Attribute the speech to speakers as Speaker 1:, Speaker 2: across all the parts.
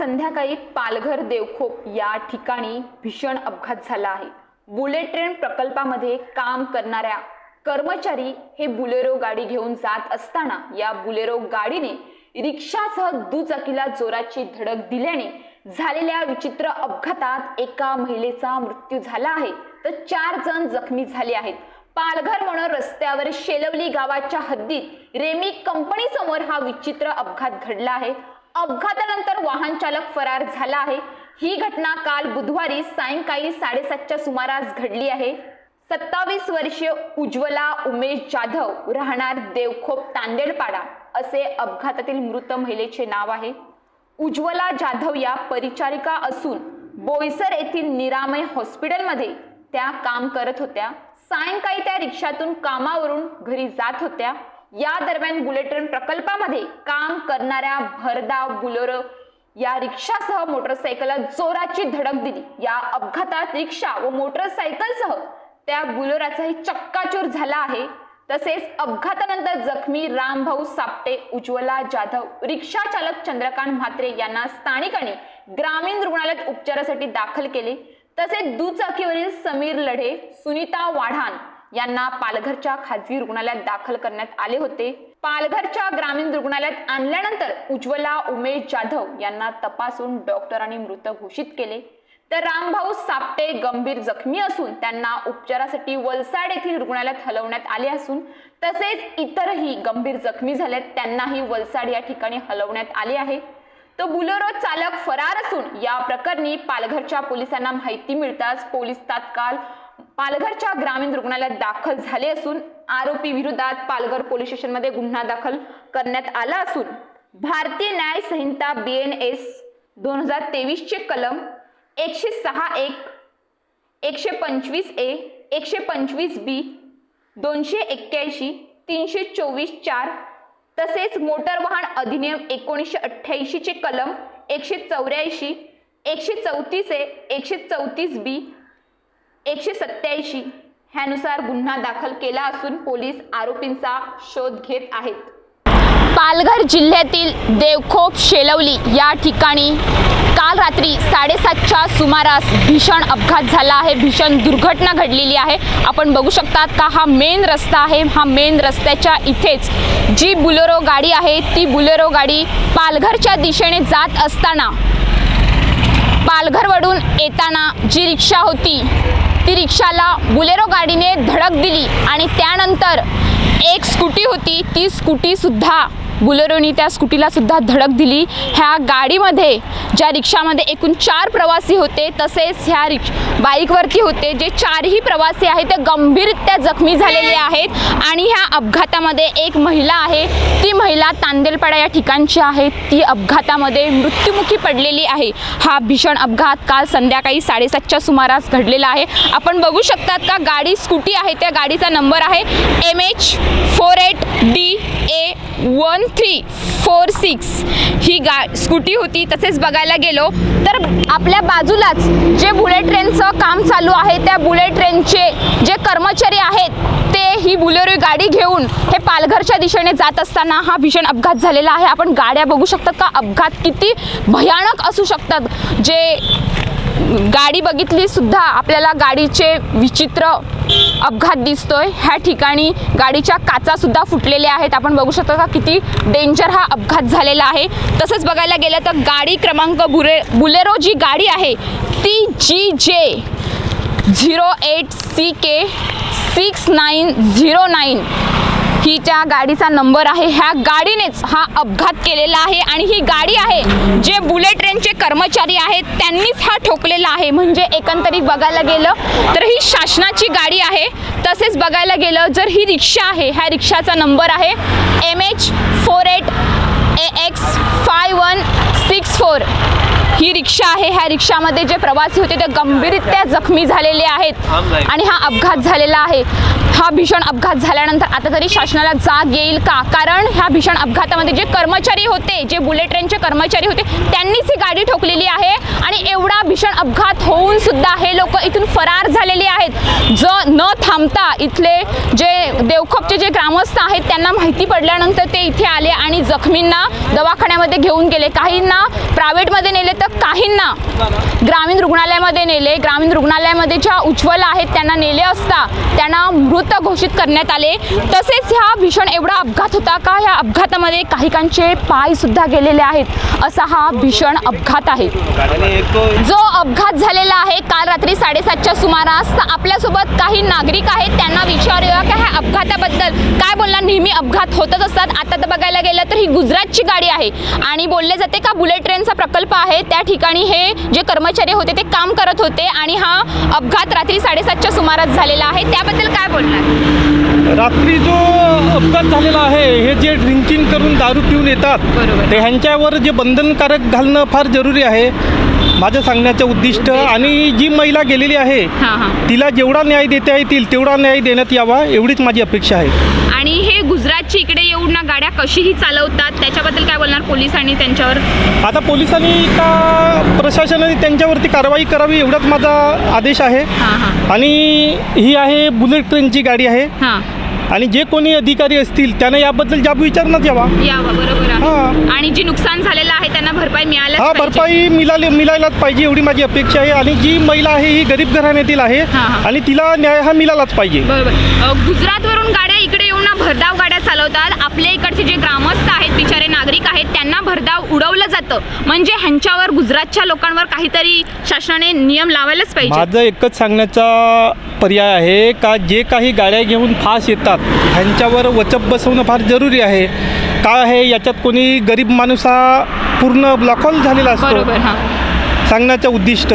Speaker 1: संध्याकाळी पालघर देवखोप या ठिकाणी भीषण अपघात झाला आहे. बुलेट ट्रेन प्रकल्पामध्ये काम करणाऱ्या कर्मचारी हे बुलेरो गाडी घेऊन जात असताना या बुलेरो गाडीने रिक्षासह दुचाकीला जोराची धडक दिल्याने झालेल्या विचित्र अपघातात एका महिलेचा मृत्यू झाला आहे. तर चार जण जखमी झाले आहेत. पालघर म्हणून रस्त्यावर शेलवली गावाच्या हद्दीत रेमी कंपनी समोर हा विचित्र अपघात घडला आहे. अपघातानंतर वाहन चालक फरार झाला आहे. ही घटना काल बुधवारी सायंकाळी साडेसातच्या सुमारास घडली आहे. सत्तावीस वर्षीय उज्ज्वला उमेश जाधव राहणार देवखोप तांदेडपाडा असे अपघातातील मृत महिलेचे नाव आहे. उज्ज्वला जाधव या परिचारिका असून बोईसर येथील निरामय हॉस्पिटलमध्ये त्या काम करत होत्या. सायंकाळी त्या रिक्षातून कामावरून घरी जात होत्या. या दरम्यान बुलेट ट्रेन प्रकल्पामध्ये काम करणाऱ्या भरधाव बुलोरो या रिक्षासह मोटरसायकलला जोराची धडक दिली. या अपघातात रिक्षा व मोटरसायकलसह त्या बुलोराचाही चक्काचूर झाला आहे. तसेच अपघातानंतर जखमी रामभाऊ सापटे उज्ज्वला जाधव रिक्षा चालक चंद्रकांत म्हात्रे यांना स्थानिकांनी ग्रामीण रुग्णालयात उपचारासाठी दाखल केले. तसेच दुचाकीवरील समीर लढे सुनीता वाढान यांना पालघरच्या खाजगी रुग्णालयात दाखल करण्यात आले होते. पालघरच्या ग्रामीण रुग्णालयात आणल्यानंतर उज्ज्वला उमेश जाधव यांना तपासून डॉक्टरांनी मृत घोषित केले. तर रामभाऊ सापटे गंभीर जखमी असून त्यांना उपचारासाठी वलसाड येथील रुग्णालयात हलवण्यात आले असून तसेच इतरही गंभीर जखमी झाल्यात त्यांनाही वलसाड या ठिकाणी हलवण्यात आले आहे. तो बुलेरो चालक फरार असून या प्रकरणी पालघरच्या पोलिसांना माहिती मिळताच पोलीस तात्काळ पालघरच्या ग्रामीण रुग्णालयात दाखल झाले असून आरोपी विरोधात पालघर पोलीस स्टेशनमध्ये गुन्हा दाखल करण्यात आला असून भारतीय न्याय संहिता बी एन एस दोन हजार तेवीसचे कलम एकशे सहा एक एकशे पंचवीस ए एकशे पंचवीस बी दोनशे एक्क्याऐंशी तीनशे चोवीस चार तसेच मोटर वाहन अधिनियम एकोणीसशे अठ्ठ्याऐंशीचे कलम एकशे चौऱ्याऐंशी एकशे चौतीस ए एकशे चौतीस बी एकशे सत्याऐंशी ह्यानुसार गुन्हा दाखल केला असून पोलीस आरोपींचा शोध घेत आहेत. पालघर जिल्ह्यातील देवखोप शेलवली या ठिकाणी काल रात्री साडेसातच्या सुमारास भीषण अपघात झाला आहे. भीषण दुर्घटना घडलेली आहे. आपण बघू शकतात का हा मेन रस्ता आहे. हा मेन रस्त्याच्या इथेच जी बुलेरो गाडी आहे ती बुलेरो गाडी पालघरच्या दिशेने जात असताना पालघरवरून येताना जी रिक्षा होती ती रिक्षाला बुलेरो गाडीने धडक दिली आणि त्यानंतर एक स्कूटी होती ती स्कूटीसुद्धा. बुलेरोनी त्या स्कूटीलासुद्धा धडक दिली. ह्या गाडीमध्ये ज्या रिक्षामध्ये एकूण चार प्रवासी होते तसेच ह्या रिक्ष बाईकवरती होते जे चारही प्रवासी आहेत ते गंभीररित्या जखमी झालेले आहेत. आणि ह्या अपघातामध्ये एक महिला आहे. ती महिला तांदेलपाडा या ठिकाणची आहे. ती अपघातामध्ये मृत्युमुखी पडलेली आहे. हा भीषण अपघात काल संध्याकाळी साडेसातच्या सुमारास घडलेला आहे. आपण बघू शकतात का गाडी स्कूटी आहे त्या गाडीचा नंबर आहे. M H four eight D A one three four six. ही गा स्कूटी होती तसेच बघायला गेलो तर आपल्या बाजूलाच जे बुलेट ट्रेनचं काम चालू आहे त्या बुलेट ट्रेनचे जे कर्मचारी आहेत ते ही बुलेरो गाडी घेऊन हे पालघरच्या दिशेने जात असताना हा भीषण अपघात झालेला आहे. आपण गाड्या बघू शकतात का? अपघात किती भयानक असू शकतात. जे गाडी बघितली सुद्धा आपल्याला गाडीचे विचित्र अपघात दिसतोय. ह्या ठिकाणी गाडीच्या काचा सुद्धा फुटलेल्या आहेत. आपण बघू शकतो का किती डेंजर हा अपघात झालेला आहे. तसंच बघायला गेलं तर गाडी क्रमांक बुरे बुलेरो जी गाडी आहे ती जी जे zero eight C K six nine zero nine ही त्या गाडीचा नंबर आहे. ह्या गाडीनेच हा अपघात केलेला आहे आणि ही गाडी आहे जे बुलेट ट्रेनचे कर्मचारी आहेत त्यांनीच हा ठोकलेला आहे. म्हणजे एकंदरीत बघायला गेलं तर ही शासनाची गाडी आहे. तसेच बघायला गेलं जर ही रिक्षा आहे ह्या रिक्षाचा नंबर आहे M H four eight A X five one six four. ही रिक्षा आहे. ह्या रिक्षामध्ये जे प्रवासी होते ते गंभीररित्या जखमी झालेले आहेत आणि हा अपघात झालेला आहे. हा भीषण अपघात झाल्यानंतर आता तरी शासनाला जाग येईल का? कारण ह्या भीषण अपघातामध्ये जे कर्मचारी होते जे बुलेट ट्रेनचे कर्मचारी होते त्यांनीच ही गाडी ठोकलेली आहे आणि एवढा भीषण अपघात होऊन सुद्धा हे लोक इथून फरार झालेले आहेत. ज न थांबता इथले जे देवखोपचे जे ग्रामस्थ आहेत त्यांना माहिती पडल्यानंतर ते इथे आले आणि जखमींना दवाखान्यामध्ये घेऊन गेले. काहींना प्रायव्हेटमध्ये नेले तर काहींना ग्रामीण रुग्णालयामध्ये नेले. ग्रामीण रुग्णालयामध्ये ज्या उज्ज्वल आहेत त्यांना नेले असता त्यांना मृत घोषित करण्यात आले. तसेच ह्या भीषण एवढा अपघात होता का? ह्या अपघातामध्ये काहीकांचे पाय सुद्धा गेलेले आहेत. असा हा भीषण अपघात आहे. जो अपघात झालेला आहे काल रात्री साडेसातच्या सुमारास तर आपल्यासोबत काही नागरिक आहेत त्यांना विचारूया का ह्या अपघाताबद्दल? काय बोलणार? नेहमी अपघात होतच असतात. आता तर बघायला गेलं तर ही गुजरातची गाडी आहे. आणि बोलले जाते का बुलेट ट्रेनचा प्रकल्प आहे. त्या ठिकाणी हे जे कर्मचारी होते ते काम करत होते. आणि हा अपघात रात्री साडेसातच्या सुमारास झालेला आहे. त्याबद्दल काय बोल
Speaker 2: रात्री जो अपघात झालेला आहे हे जे ड्रिंकिंग करून दारू पिऊन येतात. ते ह्यांच्यावर जे बंधनकारक घालणं फार जरुरी आहे. माझं सांगण्याचं उद्दिष्ट आणि जी महिला गेलेली आहे तिला जेवढा न्याय देता येतील तेवढा न्याय देण्यात यावा एवढीच माझी अपेक्षा आहे.
Speaker 1: आणि हे गुजरातची इकडे येऊन ना गाड्या कशीही चालवतात त्याच्याबद्दल काय बोलणार पोलीस आणि त्यांच्यावर?
Speaker 2: आता पोलिसांनी का प्रशासनाने त्यांच्यावरती कारवाई करावी एवढाच माझा आदेश आहे. आणि ही आहे बुलेट ट्रेनची गाडी आहे.
Speaker 1: हां.
Speaker 2: आणि जे कोणी अधिकारी असतील त्यांना याबद्दल जाब विचारण्यात यावा.
Speaker 1: यावं बरोबर आहे. आणि जी नुकसान झालेलं आहे त्यांना भरपाई मिळायला
Speaker 2: हा भरपाई मिळाली मिळायलाच पाहिजे एवढी माझी अपेक्षा आहे. आणि जी महिला आहे ही गरीब घराण्यातील आहे. आणि तिला न्याय हा मिळालाच पाहिजे.
Speaker 1: बरोबर. अ, गुजरातवरून गाड्या इकडे येऊन ना भरधाव गाड्या चालवतात. आपल्या इकडचे जे ग्रामस्थ आहेत बिचारे नागरिक आहेत त्यांना भरधाव उडवलं जातं. म्हणजे ह्यांच्यावर गुजरातच्या लोकांवर काहीतरी शासनाने नियम लावायलाच पाहिजे.
Speaker 2: माझं एकच सांगण्याचा पर्याय आहे का जे काही गाड्या घेऊन फास येतात ह्यांच्यावर वचप बसवणं फार जरुरी आहे. काय आहे? याच्यात कोणी गरीब माणूस हा पूर्ण ब्लॉकऑल झालेला असतो. सांगण्याचं उद्दिष्ट.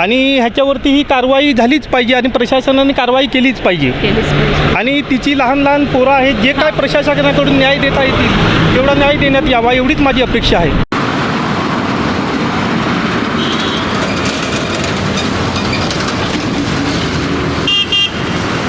Speaker 2: आणि ह्याच्यावरती ही कारवाई झालीच पाहिजे आणि प्रशासनाने कारवाई केलीच पाहिजे.
Speaker 1: केलीच पाहिजे.
Speaker 2: आणि तिची लहान लहान पोरं आहेत जे काय प्रशासनाकडून न्याय देता येतील तेवढा न्याय देण्यात यावा एवढीच माझी अपेक्षा आहे.